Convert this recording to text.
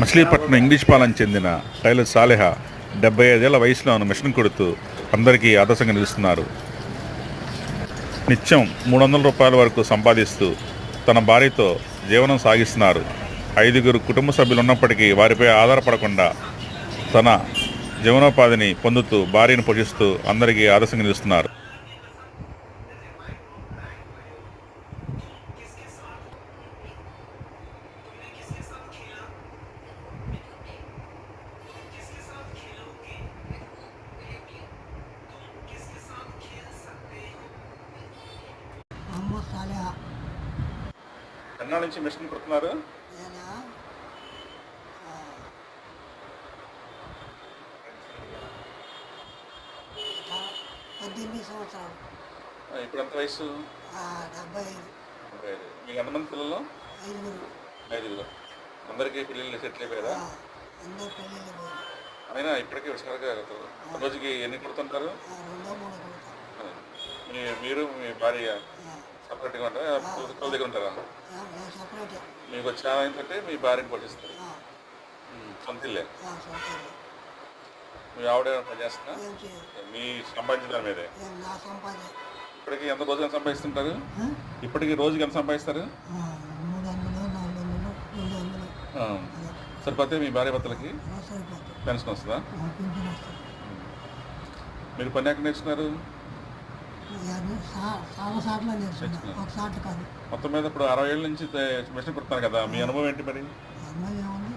Machilipatnam English పాలన చెందిన tailor సాలెహ డెబ్బై ఐదేళ్ళ వయసులో మిషన్ కొడుతూ అందరికీ ఆదర్శంగా నిలుస్తున్నారు. నిత్యం మూడు వందల రూపాయల వరకు సంపాదిస్తూ తన భార్యతో జీవనం సాగిస్తున్నారు. ఐదుగురు కుటుంబ సభ్యులు ఉన్నప్పటికీ వారిపై ఆధారపడకుండా తన జీవనోపాధిని పొందుతూ భార్యను పోషిస్తూ అందరికీ ఆదర్శంగా నిలుస్తున్నారు. ఎన్నాళ్ళ నుంచి మిషన్ కుడుతున్నారు. నేను? పద్దెనిమిది సంవత్సరాలు. ఇప్పుడు ఎంత వయసు డెబ్బై ఐదు. మీకు ఎంతమంది పిల్లలు? ఐదుగురు. ఐదుగురు. అందరికీ పిల్లలు సెటిల్ అయిపోయారా? అందరు పోయి అయినా ఇప్పటికీ హుషారుగా రోజుకి ఎన్ని కుడుతుంటారు? రెండో మూడో మీరు మీ భార్య సపరేట్గా ఉంటారా? పిల్లల దగ్గర ఉంటారా? సపరేటే. మీకు వచ్చిన ఆదాయం తోటి మీ భార్యను పోషిస్తారు. సొంత ఇల్లే. మీ ఆవిడ ఏమైనా పని చేస్తున్నా ఏం చేయదు. మీ సంపాదించిన దాని మీదే. ఇప్పటికి ఎంత రోజులు సంపాదిస్తుంటారు? ఇప్పటికి రోజుకి ఎంత సంపాదిస్తారు? సరిపోతే మీ భార్య భర్తలకి? పెన్షన్ వస్తుందా? మీరు పని ఎక్కడ నేర్చుకున్నారు? చాలా సార్లు నేర్చుకున్నా ఒక సార్లు కాదు. మొత్తం మీద ఇప్పుడు అరవై ఏళ్ళ నుంచి మిషన్ కుడుతున్నారు కదా మీ అనుభవం ఏంటి మరి? అమ్మాయి ఏముంది?